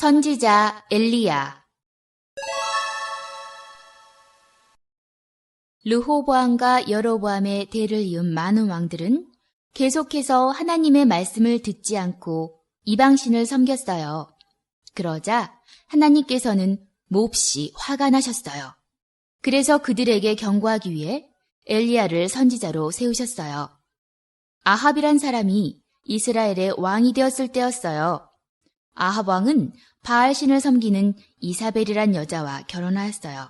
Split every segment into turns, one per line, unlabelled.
선지자 엘리야 르호보암과 여로보암의 대를 이은 많은 왕들은 계속해서 하나님의 말씀을 듣지 않고 이방신을 섬겼어요. 그러자 하나님께서는 몹시 화가 나셨어요. 그래서 그들에게 경고하기 위해 엘리야를 선지자로 세우셨어요. 아합이란 사람이 이스라엘의 왕이 되었을 때였어요. 아합 왕은 바알 신을 섬기는 이사벨이란 여자와 결혼하였어요.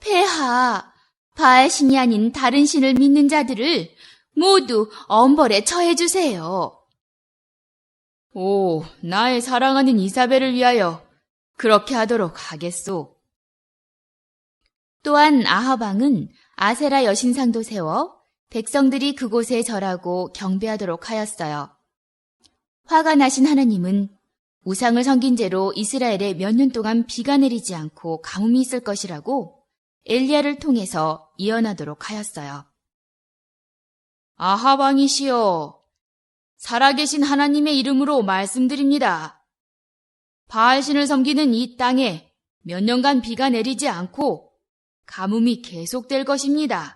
폐하, 바알 신이 아닌 다른 신을 믿는 자들을 모두 엄벌에 처해 주세요. 오, 나의 사랑하는 이사벨을 위하여 그렇게 하도록 하겠소. 또한 아하방은 아세라 여신상도 세워 백성들이 그곳에 절하고 경배하도록 하였어요. 화가 나신 하나님은 우상을 섬긴 죄로 이스라엘에 몇 년 동안 비가 내리지 않고 가뭄이 있을 것이라고 엘리야를 통해서 예언하도록 하였어요. 아하방이시여, 살아계신 하나님의 이름으로 말씀드립니다. 바알신을 섬기는 이 땅에 몇 년간 비가 내리지 않고 가뭄이 계속될 것입니다.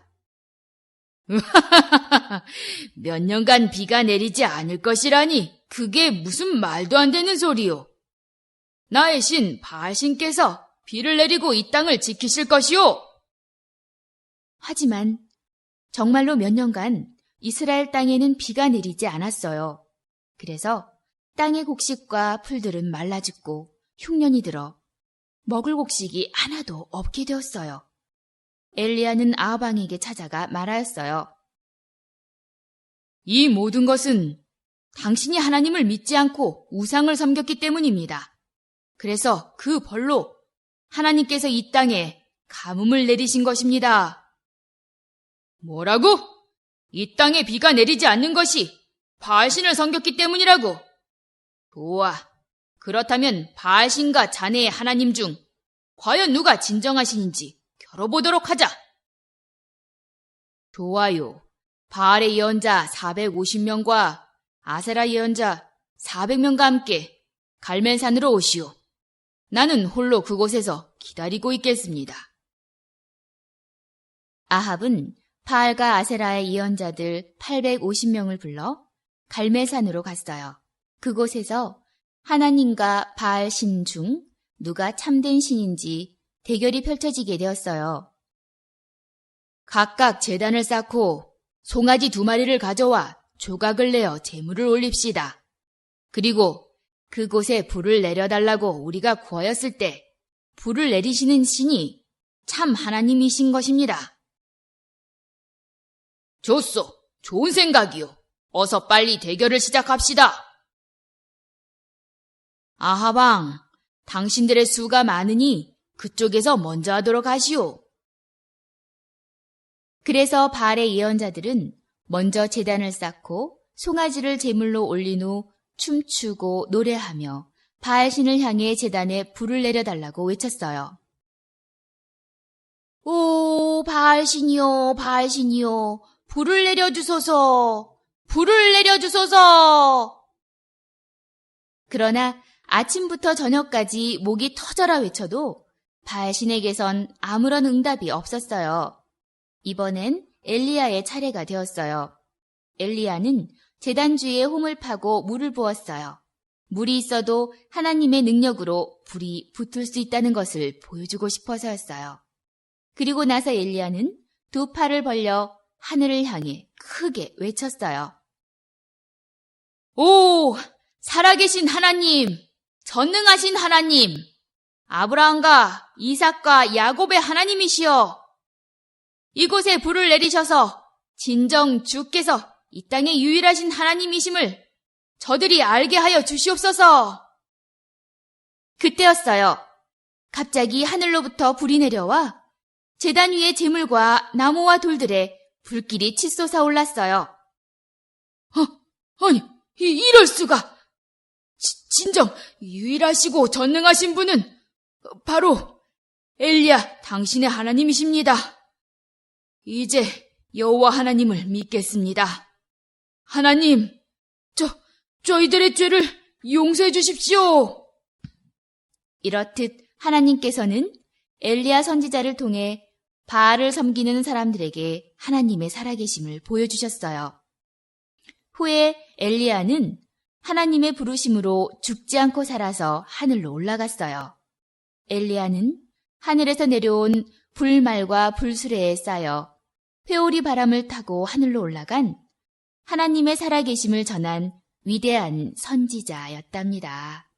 몇 년간 비가 내리지 않을 것이라니 그게 무슨 말도 안 되는 소리요. 나의 신 바알신께서 비를 내리고 이 땅을 지키실 것이요. 하지만 정말로 몇 년간 이스라엘 땅에는 비가 내리지 않았어요. 그래서 땅의 곡식과 풀들은 말라 죽고 흉년이 들어 먹을 곡식이 하나도 없게 되었어요. 엘리야는 아하방에게 찾아가 말하였어요. 이 모든 것은 당신이 하나님을 믿지 않고 우상을 섬겼기 때문입니다. 그래서 그 벌로 하나님께서 이 땅에 가뭄을 내리신 것입니다. 뭐라고? 이 땅에 비가 내리지 않는 것이 바알신을 섬겼기 때문이라고. 좋아. 그렇다면 바알신과 자네의 하나님 중 과연 누가 진정하신인지 겨뤄보도록 하자. 좋아요. 바알의 예언자 450명과 아세라 예언자 400명과 함께 갈멜산으로 오시오. 나는 홀로 그곳에서 기다리고 있겠습니다. 아합은 바알과 아세라의 예언자들 850명을 불러 갈멜산으로 갔어요. 그곳에서 하나님과 바알 신 중 누가 참된 신인지 대결이 펼쳐지게 되었어요. 각각 재단을 쌓고 송아지 두 마리를 가져와 조각을 내어 재물을 올립시다. 그리고 그곳에 불을 내려달라고 우리가 구하였을 때 불을 내리시는 신이 참 하나님이신 것입니다. 좋소. 좋은 생각이요. 어서 빨리 대결을 시작합시다. 아하방, 당신들의 수가 많으니 그쪽에서 먼저 하도록 하시오. 그래서 바알의 예언자들은 먼저 재단을 쌓고 송아지를 제물로 올린 후 춤추고 노래하며 바알 신을 향해 재단에 불을 내려달라고 외쳤어요. 오, 바알 신이요, 바알 신이요, 불을 내려주소서, 불을 내려주소서. 그러나 아침부터 저녁까지 목이 터져라 외쳐도 바알신에게선 아무런 응답이 없었어요. 이번엔 엘리야의 차례가 되었어요. 엘리야는 재단 주위에 홈을 파고 물을 부었어요. 물이 있어도 하나님의 능력으로 불이 붙을 수 있다는 것을 보여주고 싶어서였어요. 그리고 나서 엘리야는 두 팔을 벌려 하늘을 향해 크게 외쳤어요. 오! 살아계신 하나님! 전능하신 하나님! 아브라함과 이삭과 야곱의 하나님이시여! 이곳에 불을 내리셔서 진정 주께서 이 땅의 유일하신 하나님이심을 저들이 알게 하여 주시옵소서! 그때였어요. 갑자기 하늘로부터 불이 내려와 재단 위의 재물과 나무와 돌들에 불길이 치솟아 올랐어요. 어, 아니, 이, 이럴 수가! 지, 진정 유일하시고 전능하신 분은 바로 엘리야 당신의 하나님이십니다. 이제 여호와 하나님을 믿겠습니다. 하나님, 저 저희들의 죄를 용서해 주십시오. 이렇듯 하나님께서는 엘리야 선지자를 통해 바알을 섬기는 사람들에게 하나님의 살아계심을 보여주셨어요. 후에 엘리야는 하나님의 부르심으로 죽지 않고 살아서 하늘로 올라갔어요. 엘리야는 하늘에서 내려온 불말과 불수레에 쌓여 회오리 바람을 타고 하늘로 올라간 하나님의 살아계심을 전한 위대한 선지자였답니다.